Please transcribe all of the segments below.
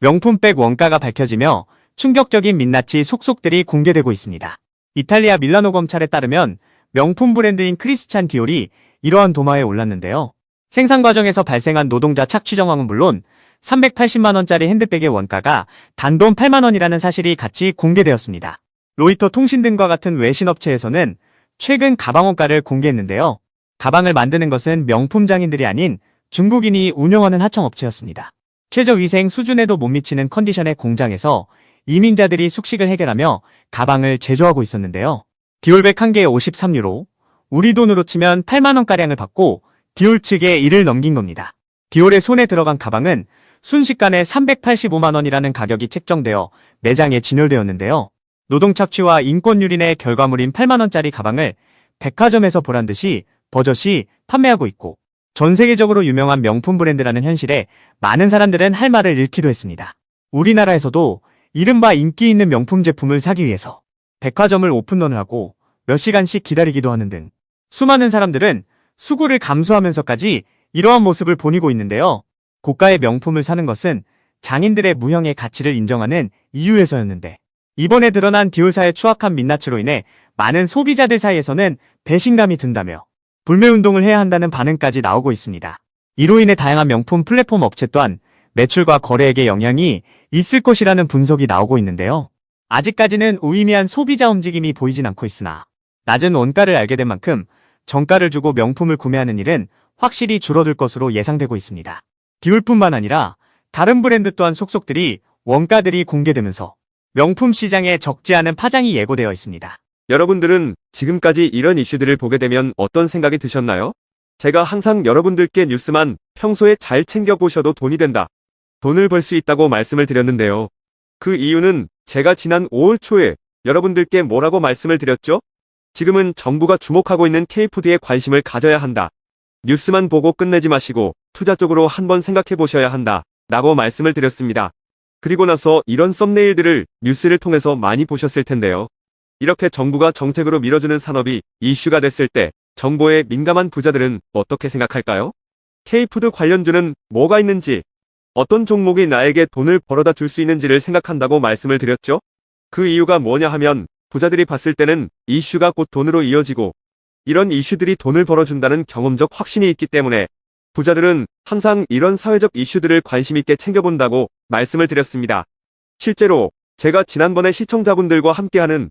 명품백 원가가 밝혀지며 충격적인 민낯이 속속들이 공개되고 있습니다. 이탈리아 밀라노 검찰에 따르면 명품 브랜드인 크리스찬 디올이 이러한 도마에 올랐는데요. 생산 과정에서 발생한 노동자 착취 정황은 물론 380만원짜리 핸드백의 원가가 단돈 8만원이라는 사실이 같이 공개되었습니다. 로이터 통신 등과 같은 외신 업체에서는 최근 가방 원가를 공개했는데요. 가방을 만드는 것은 명품 장인들이 아닌 중국인이 운영하는 하청업체였습니다. 최저위생 수준에도 못 미치는 컨디션의 공장에서 이민자들이 숙식을 해결하며 가방을 제조하고 있었는데요. 디올백 한 개에 53유로, 우리 돈으로 치면 8만원가량을 받고 디올 측에 일을 넘긴 겁니다. 디올의 손에 들어간 가방은 순식간에 385만원이라는 가격이 책정되어 매장에 진열되었는데요. 노동 착취와 인권 유린의 결과물인 8만원짜리 가방을 백화점에서 보란 듯이 버젓이 판매하고 있고 전 세계적으로 유명한 명품 브랜드라는 현실에 많은 사람들은 할 말을 잃기도 했습니다. 우리나라에서도 이른바 인기 있는 명품 제품을 사기 위해서 백화점을 오픈런을 하고 몇 시간씩 기다리기도 하는 등 수많은 사람들은 수고를 감수하면서까지 이러한 모습을 보이고 있는데요. 고가의 명품을 사는 것은 장인들의 무형의 가치를 인정하는 이유에서였는데 이번에 드러난 디올사의 추악한 민낯으로 인해 많은 소비자들 사이에서는 배신감이 든다며 불매운동을 해야 한다는 반응까지 나오고 있습니다. 이로 인해 다양한 명품 플랫폼 업체 또한 매출과 거래액에 영향이 있을 것이라는 분석이 나오고 있는데요. 아직까지는 우이미한 소비자 움직임이 보이진 않고 있으나 낮은 원가를 알게 된 만큼 정가를 주고 명품을 구매하는 일은 확실히 줄어들 것으로 예상되고 있습니다. 디올뿐만 아니라 다른 브랜드 또한 속속들이 원가들이 공개되면서 명품 시장에 적지 않은 파장이 예고되어 있습니다. 여러분들은 지금까지 이런 이슈들을 보게 되면 어떤 생각이 드셨나요? 제가 항상 여러분들께 뉴스만 평소에 잘 챙겨보셔도 돈이 된다. 돈을 벌 수 있다고 말씀을 드렸는데요. 그 이유는 제가 지난 5월 초에 여러분들께 뭐라고 말씀을 드렸죠? 지금은 정부가 주목하고 있는 K푸드에 관심을 가져야 한다. 뉴스만 보고 끝내지 마시고 투자 쪽으로 한번 생각해 보셔야 한다. 라고 말씀을 드렸습니다. 그리고 나서 이런 썸네일들을 뉴스를 통해서 많이 보셨을 텐데요. 이렇게 정부가 정책으로 밀어주는 산업이 이슈가 됐을 때 정보에 민감한 부자들은 어떻게 생각할까요? K푸드 관련주는 뭐가 있는지, 어떤 종목이 나에게 돈을 벌어다 줄 수 있는지를 생각한다고 말씀을 드렸죠? 그 이유가 뭐냐 하면 부자들이 봤을 때는 이슈가 곧 돈으로 이어지고 이런 이슈들이 돈을 벌어준다는 경험적 확신이 있기 때문에 부자들은 항상 이런 사회적 이슈들을 관심 있게 챙겨본다고 말씀을 드렸습니다. 실제로 제가 지난번에 시청자분들과 함께하는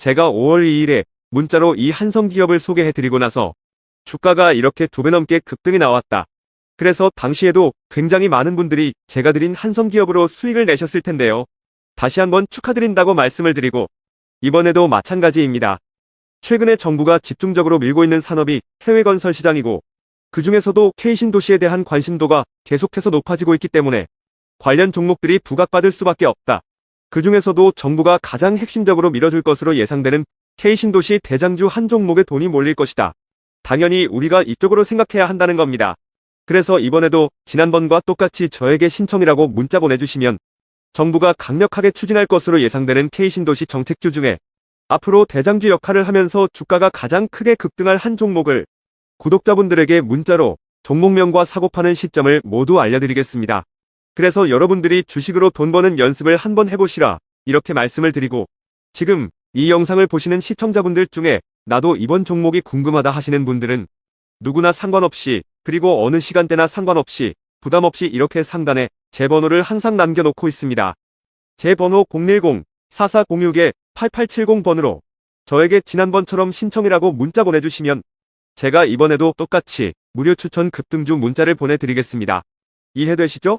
제가 5월 2일에 문자로 이 한성기업을 소개해드리고 나서 주가가 이렇게 두 배 넘게 급등이 나왔다. 그래서 당시에도 굉장히 많은 분들이 제가 드린 한성기업으로 수익을 내셨을 텐데요. 다시 한번 축하드린다고 말씀을 드리고 이번에도 마찬가지입니다. 최근에 정부가 집중적으로 밀고 있는 산업이 해외 건설 시장이고 그 중에서도 K신도시에 대한 관심도가 계속해서 높아지고 있기 때문에 관련 종목들이 부각받을 수밖에 없다. 그 중에서도 정부가 가장 핵심적으로 밀어줄 것으로 예상되는 K신도시 대장주 한 종목에 돈이 몰릴 것이다. 당연히 우리가 이쪽으로 생각해야 한다는 겁니다. 그래서 이번에도 지난번과 똑같이 저에게 신청이라고 문자 보내주시면 정부가 강력하게 추진할 것으로 예상되는 K신도시 정책주 중에 앞으로 대장주 역할을 하면서 주가가 가장 크게 급등할 한 종목을 구독자분들에게 문자로 종목명과 사고파는 시점을 모두 알려드리겠습니다. 그래서 여러분들이 주식으로 돈 버는 연습을 한번 해보시라 이렇게 말씀을 드리고 지금 이 영상을 보시는 시청자분들 중에 나도 이번 종목이 궁금하다 하시는 분들은 누구나 상관없이 그리고 어느 시간대나 상관없이 부담 없이 이렇게 상단에 제 번호를 항상 남겨놓고 있습니다. 제 번호 010-4406-8870번으로 저에게 지난번처럼 신청이라고 문자 보내주시면 제가 이번에도 똑같이 무료 추천 급등주 문자를 보내드리겠습니다. 이해되시죠?